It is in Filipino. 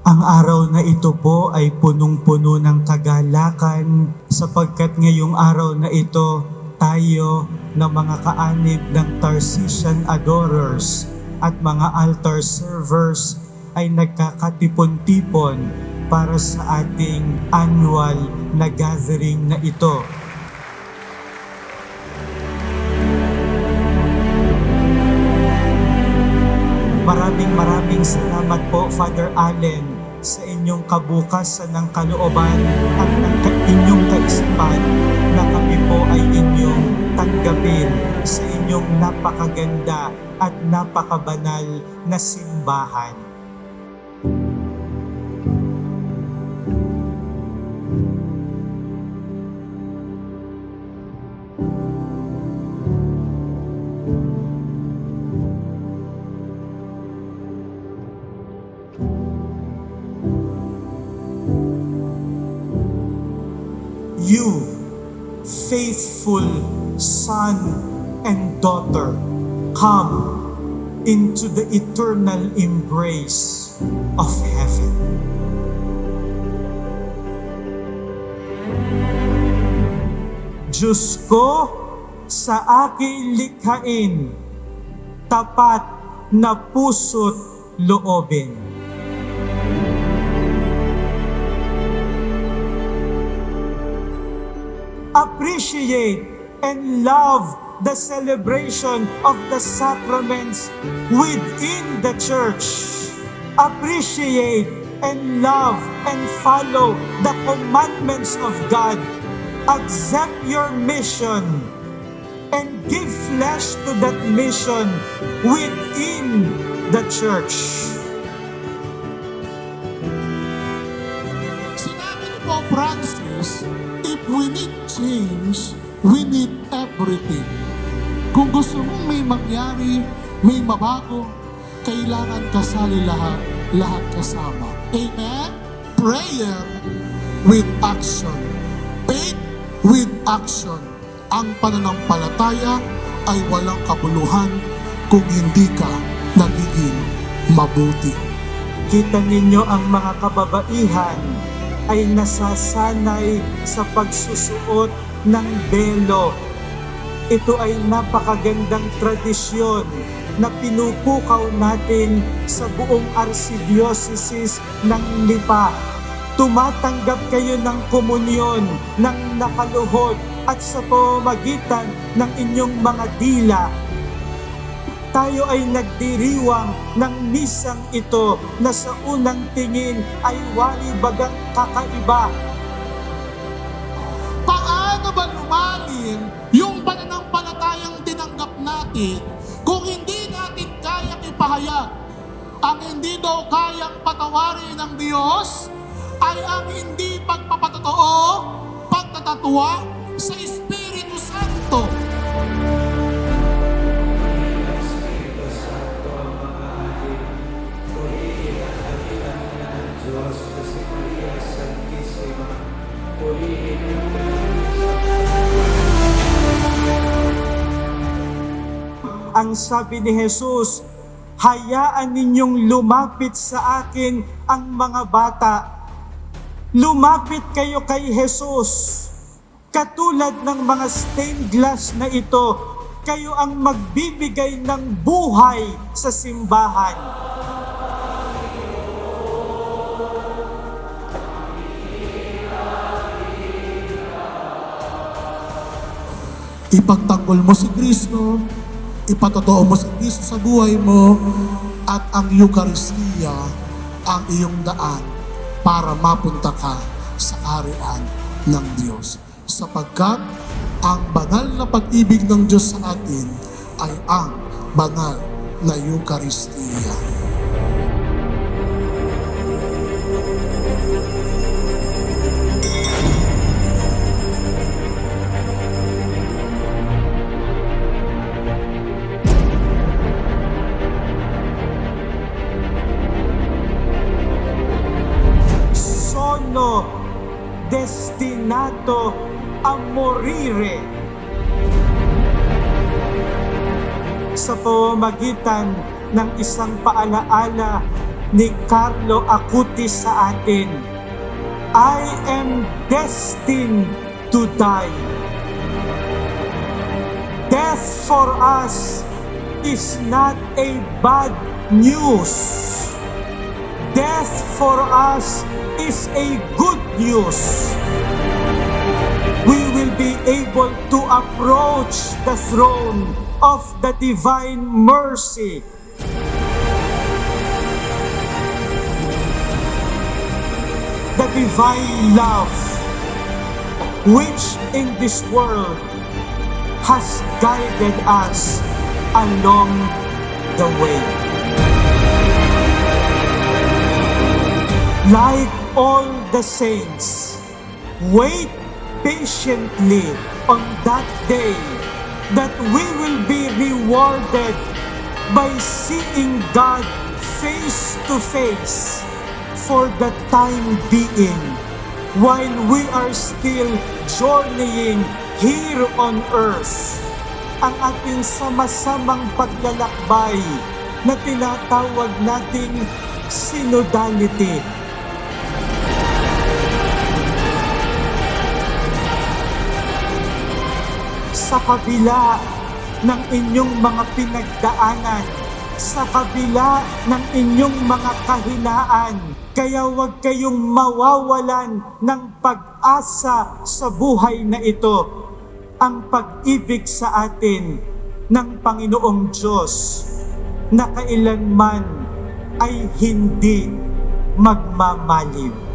Ang araw na ito po ay punong-puno ng kagalakan sapagkat ngayong araw na ito tayo na mga kaanib ng Tarsician adorers at mga altar servers ay nagkakatipon-tipon para sa ating annual na gathering na ito. Maraming salamat po, Father Allen, sa inyong kabukasan ng kalooban at ng inyong kaisipan na kami po ay inyong tanggapin sa inyong napakaganda at napakabanal na simbahan. You, faithful son and daughter, come into the eternal embrace of heaven. Diyos ko, sa aking likhain, tapat na puso't loobin. Appreciate and love the celebration of the sacraments within the church. Appreciate and love and follow the commandments of God. Accept your mission and give flesh to that mission within the church. Sinabi ni Pope Francis, we need change, we need everything. Kung gusto mong may mangyari, may mabago, kailangan kasali lahat, lahat kasama. Amen? Prayer with action. Faith with action. Ang pananampalataya ay walang kabuluhan kung hindi ka nagiging mabuti. Kita ninyo ang mga kababaihan ay nasasanay sa pagsusuot ng belo. Ito ay napakagandang tradisyon na pinupukaw natin sa buong arsidiocesis ng Lipa. Tumatanggap kayo ng komunyon, ng nakaluhod at sa pamamagitan ng inyong mga dila tayo ay nagdiriwang ng misang ito na sa unang tingin ay wali bagang kakaiba. Paano ba lumalim yung pananampalatayang tinanggap natin kung hindi natin kayang ipahayag? Ang hindi daw kayang patawarin ng Diyos ay ang hindi pagpapatotoo, pagtatatuwa sa Espiritu Santo. Ang sabi ni Jesus, hayaan ninyong lumapit sa akin ang mga bata. Lumapit kayo kay Jesus. Katulad ng mga stained glass na ito, kayo ang magbibigay ng buhay sa simbahan. Ipagtanggol mo si Kristo, ipatotoo mo si Kristo sa buhay mo, at ang Eukaristiya ang iyong daan para mapunta ka sa arian ng Diyos. Sapagkat ang banal na pag-ibig ng Diyos sa atin ay ang banal na Eukaristiya. Destinato a morire. Sa pamamagitan ng isang paalaala ni Carlo Acutis sa atin. I am destined to die. Death for us is not a bad news. Death for us is a good news. We will be able to approach the throne of the divine mercy. The divine love, which in this world has guided us along the way. Like all the saints, wait patiently on that day that we will be rewarded by seeing God face to face for the time being while we are still journeying here on earth. Ang ating sama-samang paglalakbay na tinatawag nating synodality. Sa kabila ng inyong mga pinagdaanan, sa kabila ng inyong mga kahinaan. Kaya huwag kayong mawawalan ng pag-asa sa buhay na ito. Ang pag-ibig sa atin ng Panginoong Diyos na kailanman ay hindi magmamaliw.